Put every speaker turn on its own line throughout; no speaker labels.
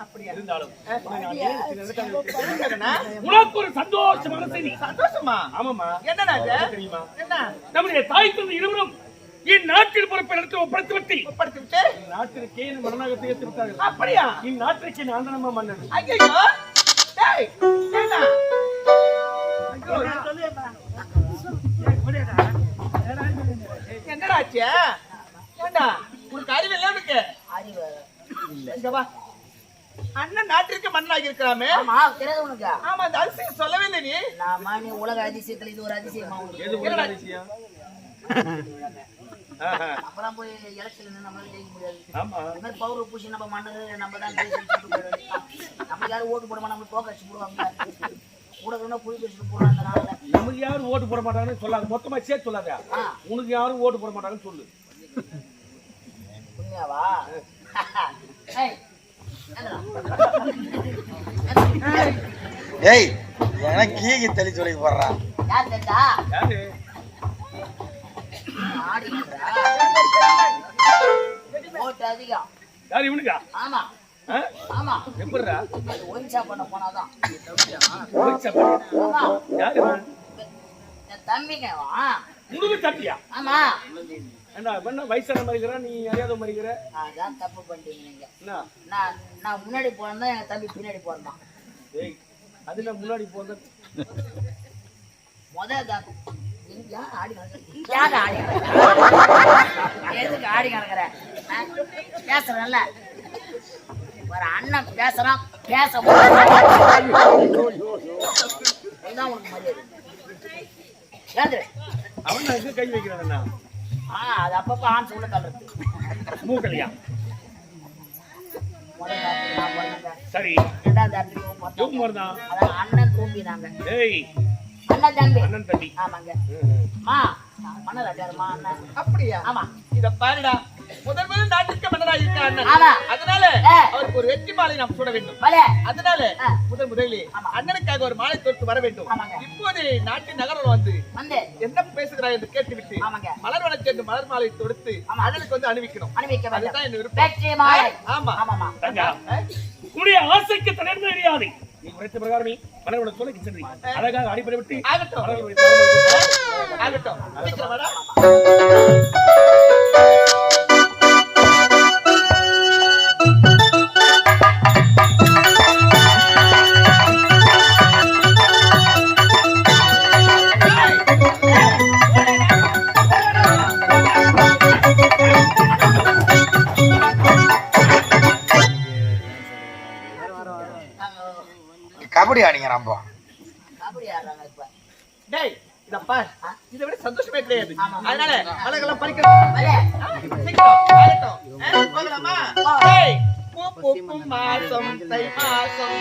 இருக்க இருந்தாலும். வைக்கிறேன்? உனக்கு ஒரு சந்தோஷமான செய்தி.
சந்தோஷமா?
ஆமாமா
என்னடா இது?
தெரியுமா?
என்ன?
நம்முடைய தாய் தந்தை இருவரும் இந்நாட்டில் நாட்டிற்கே என் விட்டார்கள்
அப்படியா?
இந்நாட்டிற்கு மன்னன்.
ஐயோ டேய் என்ன என்னடா? ஆச்சு? ஏண்டா? உனக்கு அறிவு இல்ல உனக்கு?
அறிவு.
இங்க வா. அண்ணன் நாட்டிற்கு மண்ணாகி இருக்கிறாமே.
ஆமா தெரியாது உனக்கு.
ஆமா அந்த அதிசயம் சொல்லவே இல்லை நீ.
நாம நீ உலக அதிசயத்துல இது ஒரு அதிசயமா
எது ஒரு விஷயம் ஆஹா,
அப்பதான் போய் எலெக்ஷன் நம்மளால ஜெயிக்க முடியாது.
ஆமா.
இந்த மாதிரி பூசி நம்ம மன்னர் நம்ம தான். நம்ம யாரும் ஓட்டு போட நம்ம தோக்க அடிச்சு போடுவாங்க.
நமக்கு யாரும் ஓட்டு போட மாட்டாங்கன்னு சொல்லாத மொத்தமா சேர்த்து சொல்லாத. உனக்கு யாரும் ஓட்டு போட மாட்டாங்கன்னு சொல்லு.
ஏய், என்னடா?
ஏய் எனக்கு ஈகி தெளி சொல்லி போடுறான்
ஆமா? ஆமா.
எப்படிடா
அது ஒயின்ஷா பண்ண போனாதான்
யாரு
தம்பிங்க ஆமா.
என்ன என்ன வயசான மறிக்கிற நீ அறியாத மறிக்கிற?
அதான் தப்பு பண்ணிட்டீங்க நீங்க. நான் நான் முன்னாடி போறேன் என் தம்பி பின்னாடி போறான்
ஏய் அதுல முன்னாடி
நீங்க யார் ஆடி யார் ஆடி எதுக்கு ஆடி கணக்குற? பேசுறேன்ல. ஒரு அண்ணன் பேசுறான் பேச உனக்கு மரியாதை.
அவன் எங்க கை வைக்கிறானா
ஆ அது அப்பப்ப ஆன்ஸ் உள்ள தள்ளுறது.
மூக்கலையா. சரி.
அண்ணன் தூம்பி
ஏய்.
அண்ணன் தம்பி.
அண்ணன் தம்பி.
ஆமாங்க.
ம்.
மணல் அண்ணன்.
அப்படியா?
ஆமா.
இத பாருடா. முதல் முதல் நாட்டிற்கு மன்னராக இருக்கிற அண்ணன்?
ஆமா.
அதனால. அவருக்கு ஒரு வெற்றி மாலை நாம் சுட வேண்டும். அதனால. முதல் முதலில்
ஆமா.
அண்ணனுக்காக ஒரு மாலை தொடுத்து வர வேண்டும்.
ஆமாங்க.
இப்போது நாட்டின் நகரம் வந்து என்ன பேசுகிறாய் என்று கேட்டுவிட்டு
ஆமாங்க.
மலர் வனம் சென்று மலர் மாலை தொடுத்து
ஆமா.
அண்ணனுக்கு வந்து அணிவிக்கணும். அதுதான் என் விருப்பம். ஆமா.
ஆமாமா
தங்கா உன்னுடைய ஆசைக்கு தளர்ந்து தெரியாது நீ உரைத்த பிரகாரமே மனவள சோலைக்கு சென்றி அழகாக அடிப்படை விட்டு
ஆகட்டும். ஆகட்டும். டேய் இத விட சந்தோஷமே கிடையாது. அதனால மலர்கள்லாம் பறிக்கணும் போகலாமா? டேய் மாசம் தை மாசம்.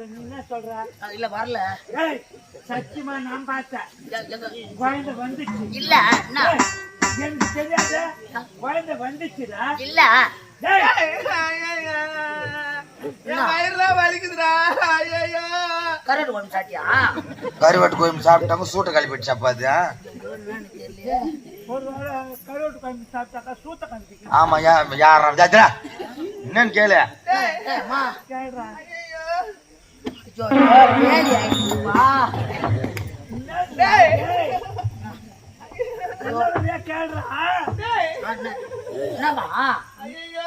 இல்ல வரல.
ஏய் சத்தியமா நான் பார்த்தேன். குழந்தை வந்துச்சு.
இல்ல என்ன
எனக்கு தெரியாத. குழந்தை வந்துச்சுடா.
இல்ல.
ஏய்,
என் வயிறுலாம் வலிக்குதுடா. ஐயோ
கரடு ஒன்று சாட்டியா
கருவாட்டு கோயம் சாப்பிட்டாங்க சூட்டை
சூத்த காமிச்சிக்கலாம்
ஆமா யாரா என்னன்னு கேளு.
ஐயோ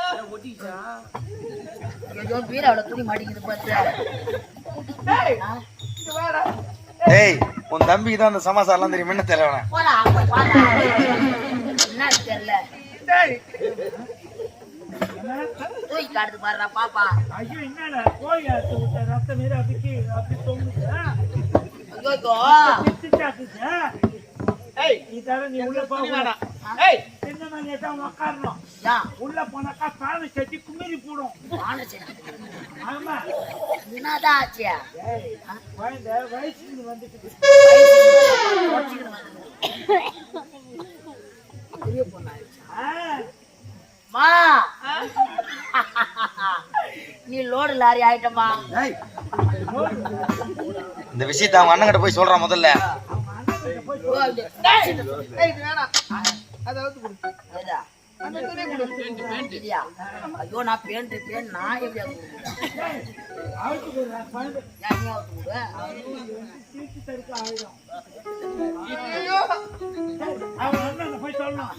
ஐயோ பீராவுல துணி மாட்டிக்குது பார்த்து
டேய்
உன் தம்பிக்கு தான் அந்த சமாசாரம் தெரியும்? என்ன தெரியவன
போடா போய் பாடா என்ன தெரியல
டேய்
காடுது பாடுறா பாப்பா.
ஐயோ என்னடா கோழி அறுத்து விட்ட ரத்தம் மாரி அப்படிக்கு அப்படி தொங்குதா?
ஐயோ
பிச்சுட்டாக்குதா?
டேய்
நீ தர நீ உள்ள
வேணாம் ஏய்.
சின்ன மணியை தான் உக்காரணும்
ஏன்
உள்ள போனாக்கா காலை செட்டி குமிரி போடும்.
வாழை செடி
ஆமா.
என்னதான் ஆச்சு?
குழந்தை வயசுக்கு வந்துட்டு
பெரிய பொண்ணாயிடுச்சா
ஆ,
மா. நீ லோடு லாரி ஆயிட்டமா
இந்த விஷயத்தை அவங்க அண்ணன் கிட்ட போய் சொல்றான் முதல்ல.
ஐயோ நான் பேண்ட் பேண்ட் நான் எப்படி அது கொடுப்பேன்?
அவுத்துக்கு ஒரு குழந்தை
ஏன் நீ அவுத்து விடு?
தீர்த்து தடுக்க ஆயிடும்
ஐயோ
அவன் அண்ணன் போய் சொல்லணும்